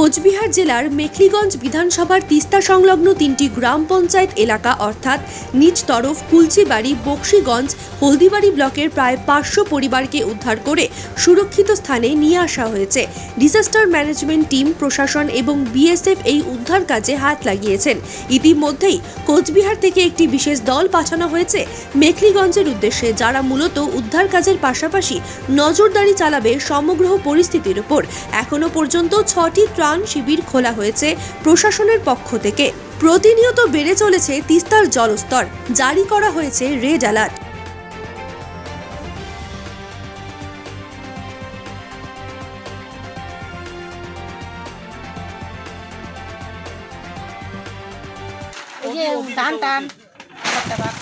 কোচবিহার জেলার মেখলিগঞ্জ বিধানসভার তিস্তা সংলগ্ন তিনটি গ্রাম পঞ্চায়েত এলাকা অর্থাৎ নিজ তরফ কুলচিবাড়ি, বক্সিগঞ্জ, হলদিবাড়ি ব্লকের প্রায় পাঁচশো পরিবারকে উদ্ধার করে সুরক্ষিত স্থানে নিয়ে আসা হয়েছে। ডিজাস্টার ম্যানেজমেন্ট টিম, প্রশাসন এবং বিএসএফ এই উদ্ধার কাজে হাত লাগিয়েছেন। ইতিমধ্যেই কোচবিহার থেকে একটি বিশেষ দল পাঠানো হয়েছে। মেখলিগঞ্জের উদ্দেশ্যে যারা মূলত উদ্ধার কাজের পাশাপাশি নজরদারি চালাবে সমগ্র পরিস্থিতির উপর এখনও পর্যন্ত ছটি ত্রাণ শিবির খোলা হয়েছে প্রশাসনের পক্ষ থেকে। প্রতিনিয়ত বেড়ে চলেছে তিস্তার জলস্তর। জারি করা হয়েছে রেড অ্যালার্ট।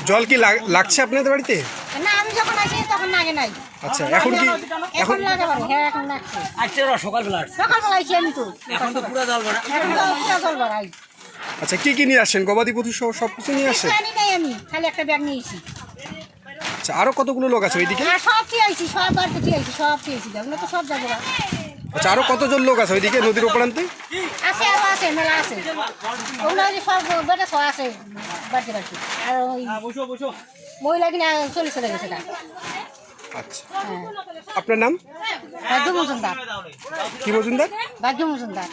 জল কি লাগছে আপনাদের বাড়িতে? না আমি যখন আসি তখন লাগে নাই। আচ্ছা এখন কি এখন এখন লাগে পারে হ্যাঁ এখন লাগছে। আজকে সকালবেলা আসছে। সকালবেলা আইছি আমি তো। এখন তো পুরো জল ভরা এখন তো উল্টা জল ভরাই আচ্ছা কি কি নিয়ে আসছেন? গবাদি পশু সহ সব কিছু নিয়ে আসেন জানি নাই আমি খালি একটা ব্যাগ নিয়েছি আচ্ছা আরও কতগুলো লোক আছে ওইদিকে? আর সব দিয়ে আইছি সব বার আইছি সব দেখুন তো সব যাব না। আচ্ছা আরও কতজন লোক আছে ওইদিকে নদীর ওপরান্তে আছে আরও আছে মেলা আছে। ওগুলো যে সব বেটা সব আছে বাড়তে বাড়তে। আর ওই মহিলা কিনা চলে চলে গেছে গা আচ্ছা। হ্যাঁ। আপনার নাম? ভাগ্য মজুমদার কি মজুমদার? ভাগ্য মজুমদার